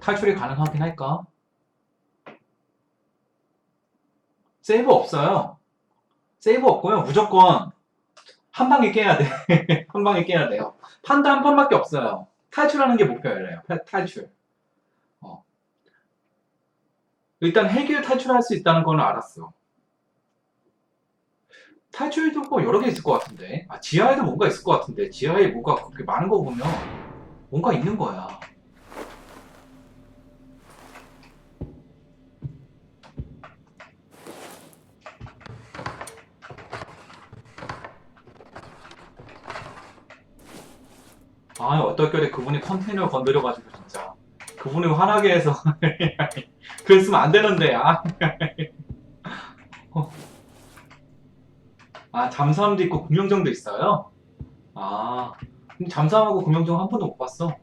탈출이 가능하긴 할까? 세이브 없어요. 세이브 없고요. 무조건 한 방에 깨야 돼. 한 방에 깨야 돼요. 판다 한 판밖에 없어요. 탈출하는 게 목표예요. 탈- 탈출. 어. 일단 헬기를 탈출할 수 있다는 거는 알았어. 탈출도 뭐 여러 개 있을 것 같은데. 아, 지하에도 뭔가 있을 것 같은데. 지하에 뭐가 그렇게 많은 거 보면 뭔가 있는 거야. 아, 어떨결에 그분이 컨테이너를 건드려가지고 진짜. 그분이 화나게 해서. 그랬으면 안 되는데. 아, 어. 아 잠수함도 있고 구명정도 있어요? 아. 잠수함하고 구명정 한 번도 못 봤어.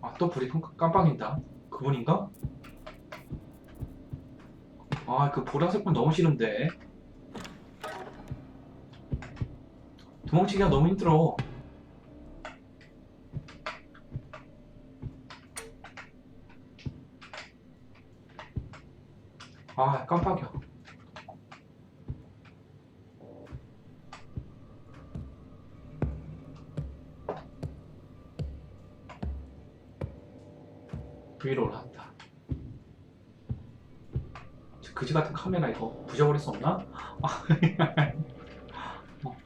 아 또 불이 깜- 깜빡인다. 그분인가? 아, 그 보라색 분 너무 싫은데. 도망치기가 너무 힘들어. 아, 깜빡이야. 카메라 이거 부셔버릴 수 없나? 아, 어.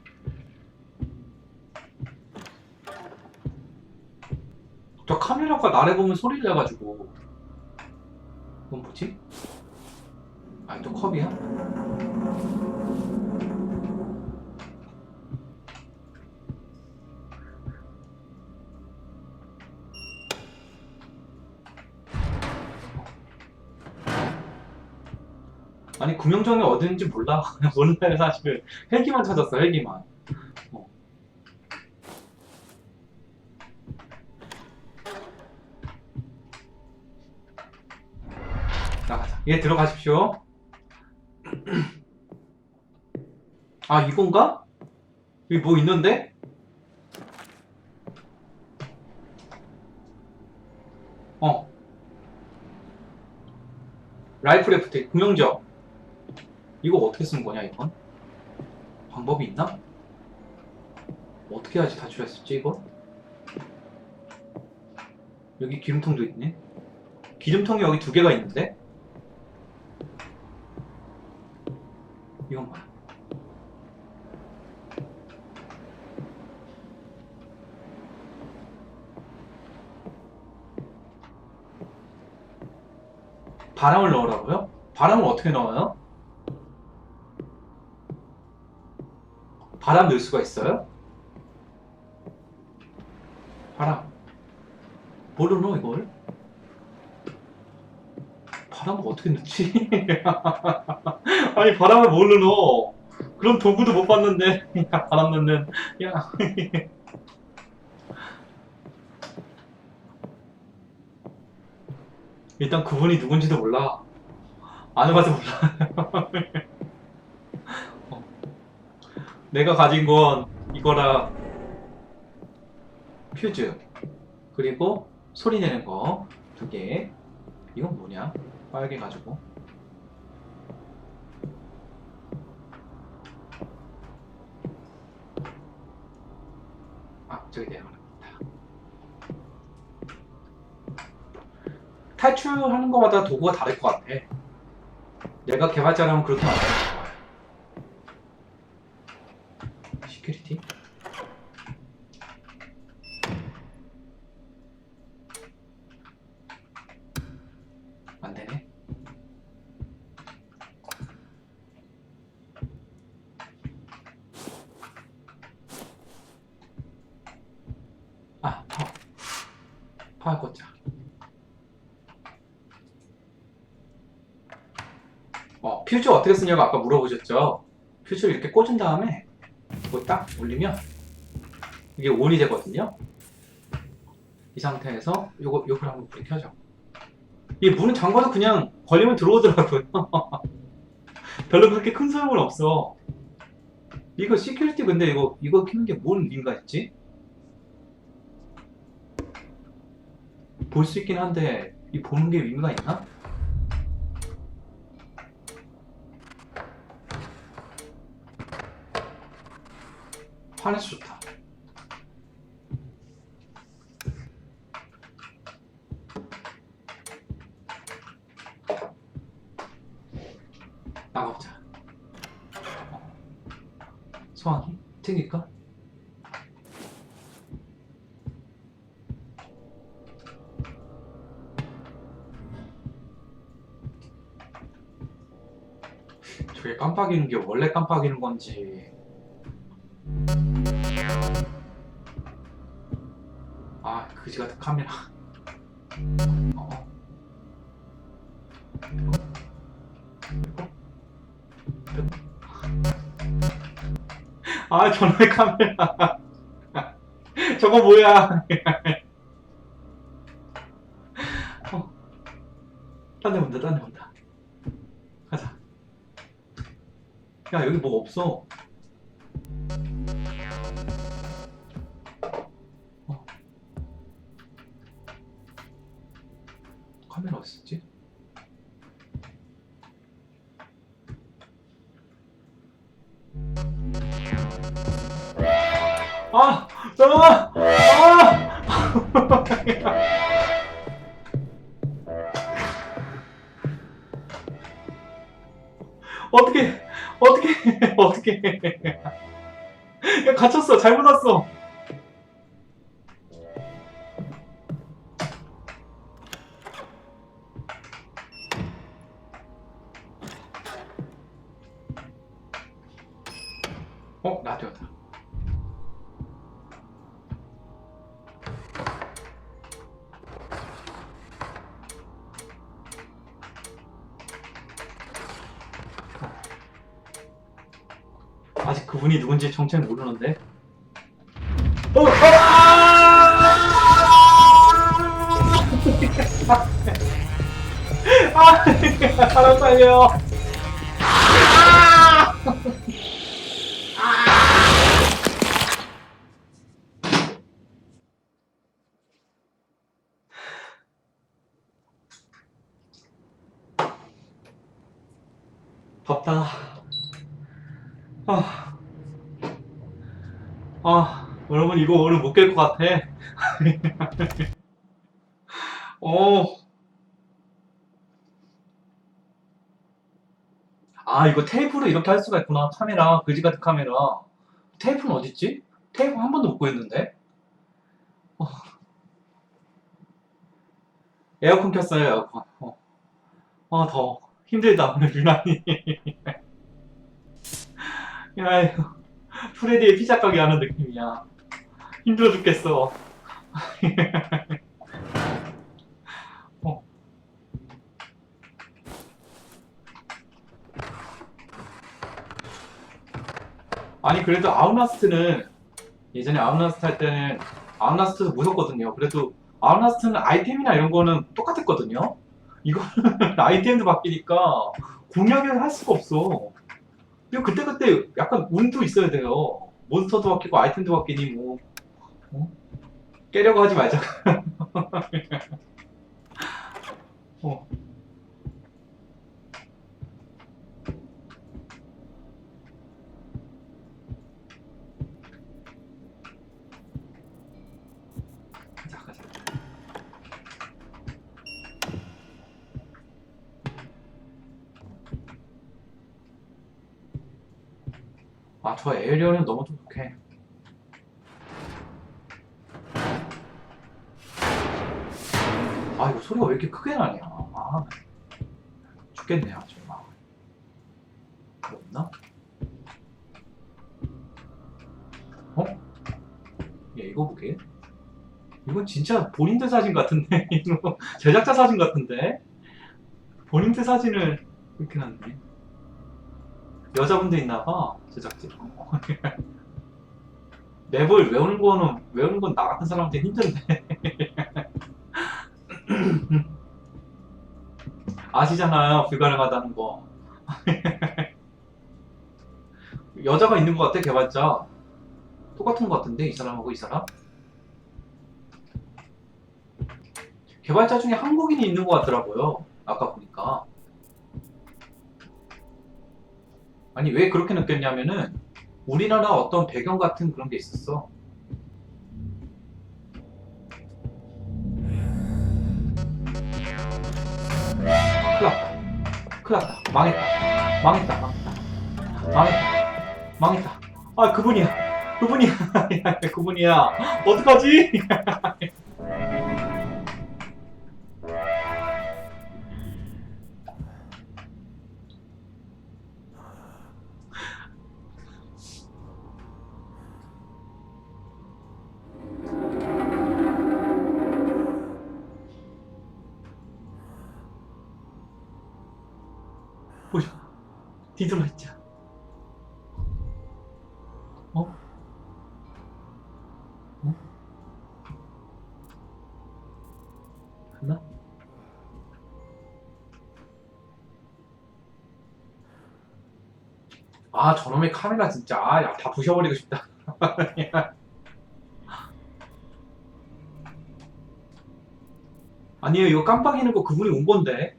저 카메라가 나를 보면 소리를 내가지고 이건 뭐지? 아니 또 컵이야? 구명정이 어딘지 몰라 몰라요 사실 헬기만 찾았어 헬기만 어. 나가자 얘 들어가십시오 아 이건가? 여기 뭐 있는데? 어 라이프 레프트 구명정 이거 어떻게 쓰는 거냐 이건? 방법이 있나? 어떻게 해야지 탈출했었지 이거? 여기 기름통도 있네 기름통이 여기 두 개가 있는데? 이건 뭐야? 바람을 넣으라고요? 바람을 어떻게 넣어요? 바람 넣을 수가 있어요? 바람. 넣어, 이걸? 바람을 어떻게 넣지? 아니, 바람을 넣어? 그런 도구도 못 봤는데. 야, 바람 넣는. 야. 일단 그분이 누군지도 몰라. 안 해봐서 몰라. 어. 내가 가진 건 이거라 퓨즈 그리고 소리 내는 거 두 개. 이건 뭐냐? 빨개 가지고. 아 저기 내려가는 거다. 탈출하는 거마다 도구가 다를 것 같아. 내가 개발자라면 그렇게 만들 거야. 시큐리티? 안 되네. 아. 어, 퓨즈 어떻게 쓰냐고 아까 물어보셨죠? 퓨즈를 이렇게 꽂은 다음에 이거 딱 올리면 이게 온이 되거든요. 이 상태에서 요거 요걸 한번 불이 켜져. 이 문은 잠궈도 그냥 걸리면 들어오더라고요. 별로 그렇게 큰 소용은 없어. 이거 시큐리티 근데 이거 이거 키는 게뭔 의미가 있지? 볼 수 있긴 한데 이 보는 게 의미가 있나? 화내서 좋다. 나가보자. 소환이? 튕길까? 저게 깜빡이는 게 원래 깜빡이는 건지 아 그지 같은 카메라 어. 이거? 이거? 아 전화 카메라 저거 뭐야 어. 딴데 본다 딴데 본다 가자 야 여기 뭐가 없어 어. 아! 아! 어떻게, 어떻게, 어떻게. 야, 갇혔어. 잘못 왔어. 어, 라디오다. 그분이 누군지 정체는 모르는데. 어, 아! 아, 사람 살려. 아! 덥다. 아, 아, 여러분 이거 오늘 못 깰 것 같아. 어. 아, 이거 테이프로 이렇게 할 수가 있구나. 카메라, 그지 같은 카메라. 테이프는 어딨지? 테이프 한 번도 못 구했는데. 어. 에어컨 켰어요, 에어컨. 어, 어 더워. 힘들다, 오늘 유난히. 야, 이거. 프레디의 피자 가게 하는 느낌이야. 힘들어 죽겠어. 어. 아니 그래도 아웃라스트는 예전에 아웃라스트 할 때는 아웃라스트도 무섭거든요. 그래도 아웃라스트는 아이템이나 이런 거는 똑같았거든요. 이거는 아이템도 바뀌니까 공략을 할 수가 없어. 그리고 그때그때 약간 운도 있어야 돼요. 몬스터도 바뀌고 아이템도 바뀌니 뭐 어? 깨려고 하지 말자. 어. 가자 가자. 아, 저 에어리어는 너무 독해. 아, 이거 소리가 왜 이렇게 크게 나냐. 아, 죽겠네, 아주. 막. 뭐 없나? 어? 야, 이거 보게. 이건 진짜 본인들 사진 같은데? 이거 제작자 사진 같은데? 본인들 사진을 이렇게 놨네. 여자분도 있나봐 제작진. 맵을 외우는 거는 외우는 건 나 같은 사람한테 힘든데. 아시잖아요 불가능하다는 거. 여자가 있는 것 같아 개발자. 똑같은 것 같은데 이 사람하고 이 사람? 개발자 중에 한국인이 있는 것 같더라고요 아까 보니까 아니 왜 그렇게 느꼈냐면은 우리나라 어떤 배경 같은 그런 게 있었어. 큰일 났다. 큰일 났다. 망했다. 망했다. 망했다. 망했다. 망했다 아 그분이야. 그분이야. 야, 그분이야. 어떡하지 갔나? 아 저놈의 카메라 진짜. 아, 야, 다 부셔버리고 싶다. 아니에요 이거 깜빡이는 거 그분이 온 건데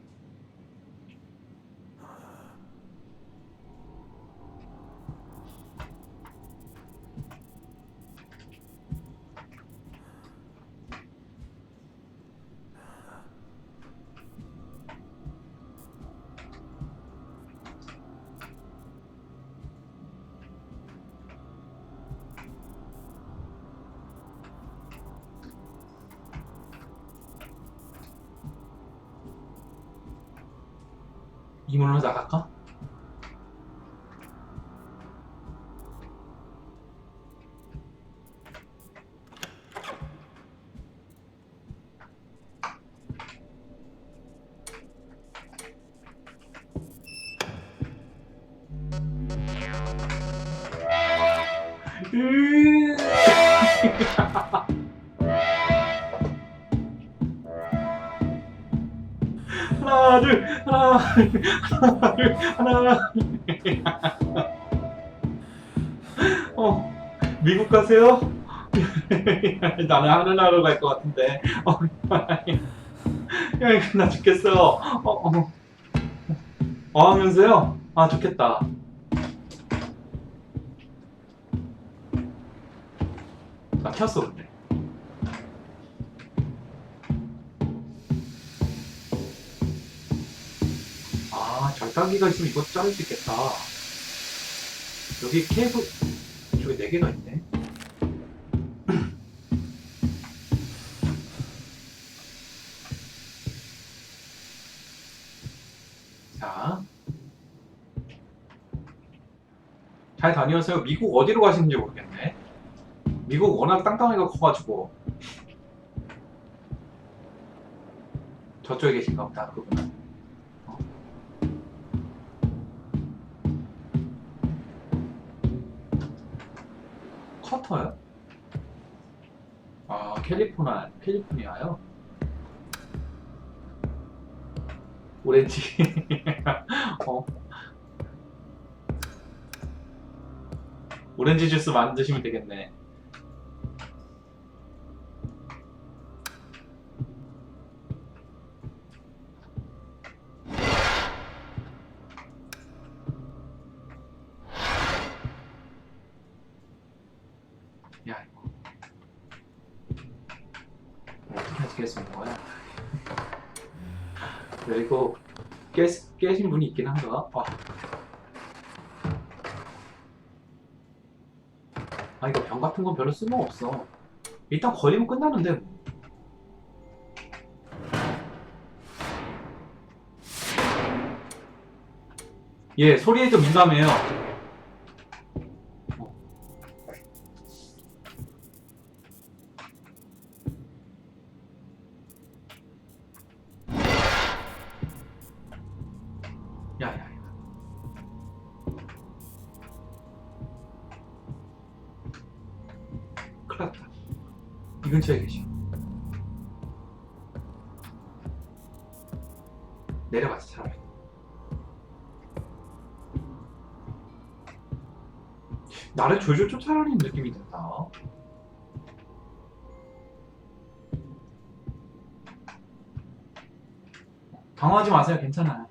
이문으로 나갈까? 하나 둘 하나 둘 하나 둘 하나 둘. 어 미국 가세요? 나는 하늘나라로 갈 것 같은데 어, 야 이거 나 죽겠어요 어, 어. 어 하면서요? 아 좋겠다 나 켰어 근데 절단기가 있으면 이거 자를 수 있겠다. 여기 케이블, 저기 4개가 있네. 자. 잘 다녀오세요. 미국 어디로 가시는지 모르겠네. 미국 워낙 땅덩이가 커가지고. 저쪽에 계신가 보다, 그분 캘리포니아, 캘리포니아요? 오렌지. 어. 오렌지 주스 만드시면 되겠네. 깨, 깨신 분이 있긴 한가? 아. 아, 이거 병 같은 건 별로 쓸모 없어. 일단 걸리면 끝나는데, 뭐. 예, 소리에 좀 민감해요. 이 근처에 계셔. 내려가자, 차라리. 나를 졸졸 쫓아다니는 느낌이 든다. 당황하지 마세요. 괜찮아요.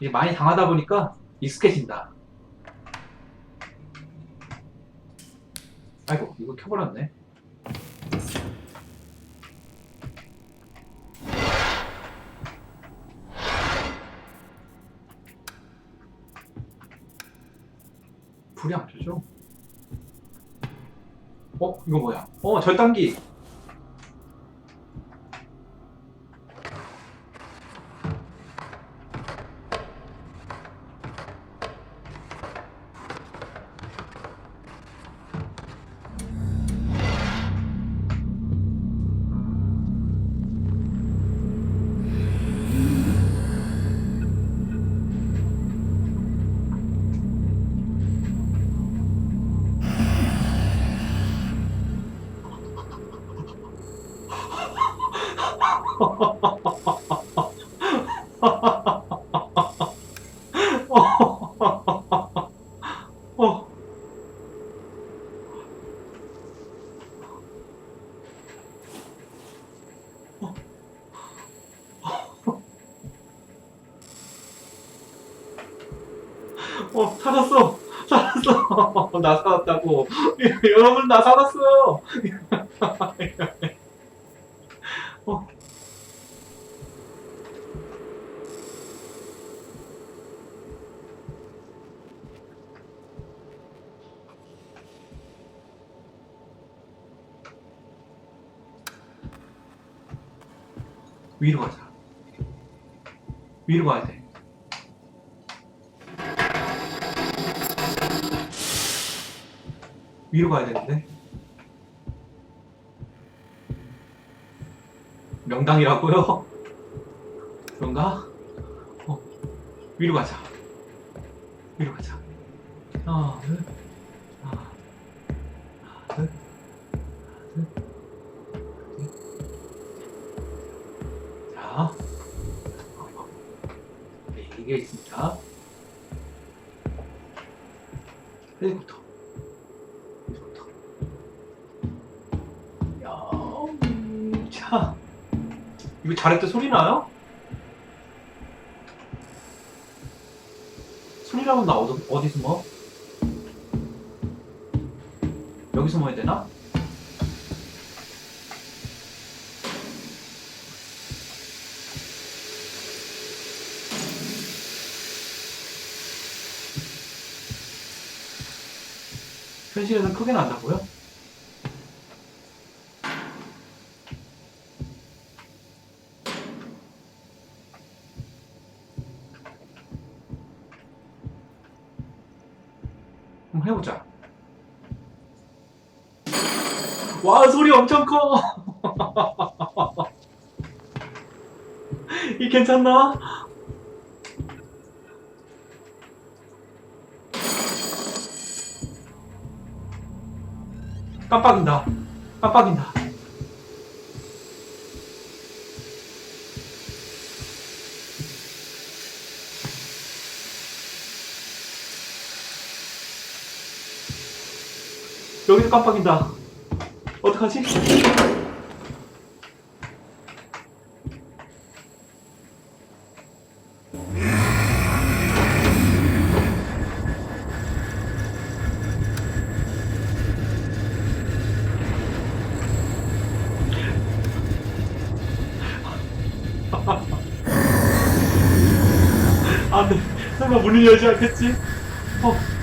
이게 많이 당하다 보니까 익숙해진다. 켜버렸네. 불이 안 켜져. 어, 이거 뭐야? 어, 절단기. 여러분, 나 살았어요. 어. 위로 가자. 위로 가야 돼. 위로 가야 되는데. 명당이라고요? 그런가? 어, 위로 가자. 위로 가자. 하나, 둘, 잘할 때 소리 나요? 소리 나면 나 어디, 어디 숨어? 여기 숨어야 되나? 현실에는 크게 난다고요? 해보자. 와 소리 엄청 커. 이 괜찮나? 깜빡인다. 깜빡인다. 깜빡인다. 어떡하지? 안 돼. 설마 문을 열지 않겠지? 어.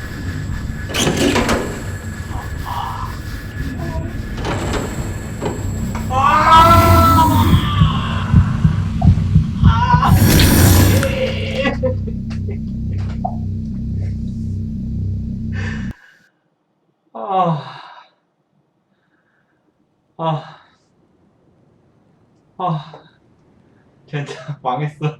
Pangestu